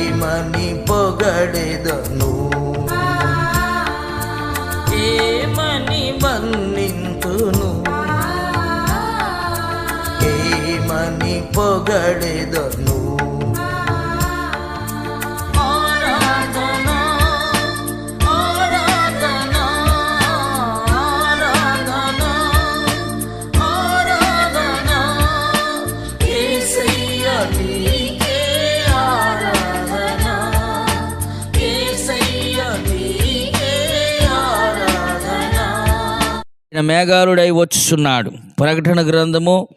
ప్రేమని పొగడెదను. ఏమని బంధింతును ఏమని పొగడెదను? ఆయన మేఘారుడై వచ్చుచున్నాడు. ప్రకటన గ్రంథము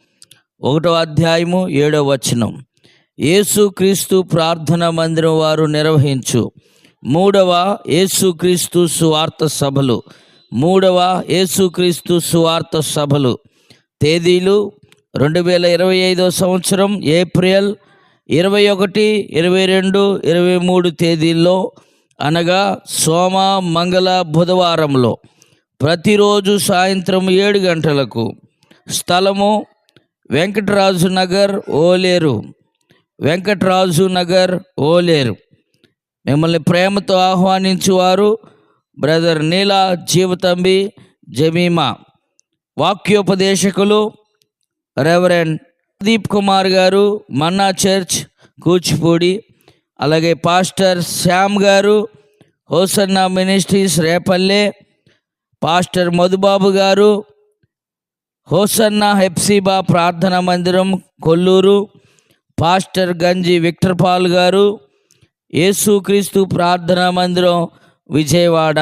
ఒకటో అధ్యాయము ఏడో వచనం. యేసుక్రీస్తు ప్రార్థన మందిరం వారు నిర్వహించు. మూడవ యేసుక్రీస్తు సువార్త సభలు. మూడవ యేసుక్రీస్తు సువార్త సభలు. తేదీలు రెండు వేల ఇరవై ఐదో సంవత్సరం ఏప్రిల్ ఇరవై ఒకటి ఇరవై రెండు ఇరవై మూడు తేదీల్లో అనగా సోమ మంగళ బుధవారంలో. ప్రతిరోజు సాయంత్రం ఏడు గంటలకు స్థలము వెంకటరాజు నగర్ ఓలేరు. వెంకటరాజు నగర్ ఓలేరు. మిమ్మల్ని ప్రేమతో ఆహ్వానించేవారు బ్రదర్ నీలా జీవతంబి జమీమా. వాక్యోపదేశకులు రెవరెండ్ దీప్ కుమార్ గారు మన్నా చర్చ్ కూచిపూడి. అలాగే పాస్టర్ శ్యామ్ గారు Hosanna Ministries Repalle pastor Madhubabu గారు హోసన్న హెప్సిబా ప్రార్థనా మందిరం Kolluru pastor Ganji Victor Paul గారు యేసుక్రీస్తు ప్రార్థనా మందిరం విజయవాడ.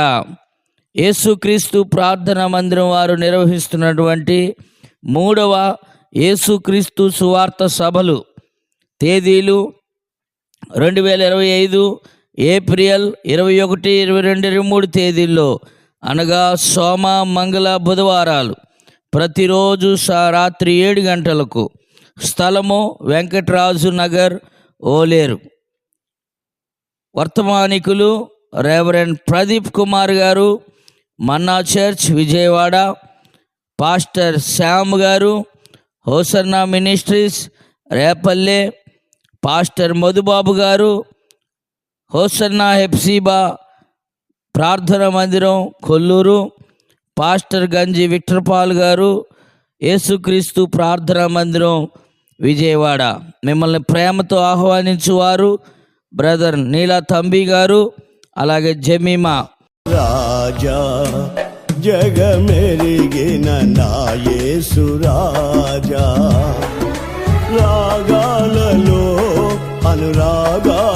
యేసుక్రీస్తు ప్రార్థనా మందిరం వారు నిర్వహిస్తున్నటువంటి మూడవ యేసుక్రీస్తు సువార్త సభలు తేదీలు రెండు వేల ఇరవై ఐదు ఏప్రిల్ ఇరవై ఒకటి ఇరవై రెండు ఇరవై మూడు తేదీల్లో అనగా సోమ మంగళ బుధవారాలు. ప్రతిరోజు రాత్రి ఏడు గంటలకు స్థలము వెంకటరాజు నగర్ ఓలేరు. వర్తమానికులు రెవరెండ్ ప్రదీప్ కుమార్ గారు Manna Church Vijayawada pastor Shyam గారు Hosanna Ministries Repalle pastor Madhubabu గారు హోసన్న హెప్సీబా ప్రార్థన మందిరం కొల్లూరు పాస్టర్ గంజి విక్టర్పాల్ గారు యేసుక్రీస్తు ప్రార్థనా మందిరం విజయవాడ. మిమ్మల్ని ప్రేమతో ఆహ్వానించువారు బ్రదర్ నీలా తంబి గారు అలాగే జమీమా. రాజా జగమెరిగిన నాయేసు రాజా. రాగాలలో అనురాగా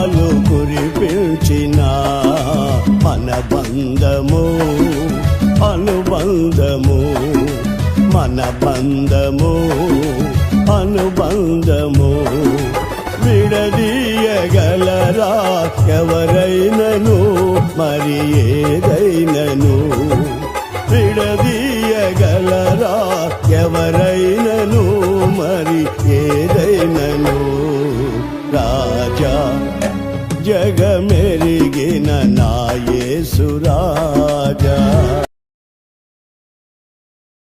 మన బంధము అనుబంధము విడదీయగలరా ఎవరైనను మరి ఏదైనను విడదీయగలరా ఎవరైనను మరి ఏదైనను రాజా జగమెరిగిన నాయసురాజా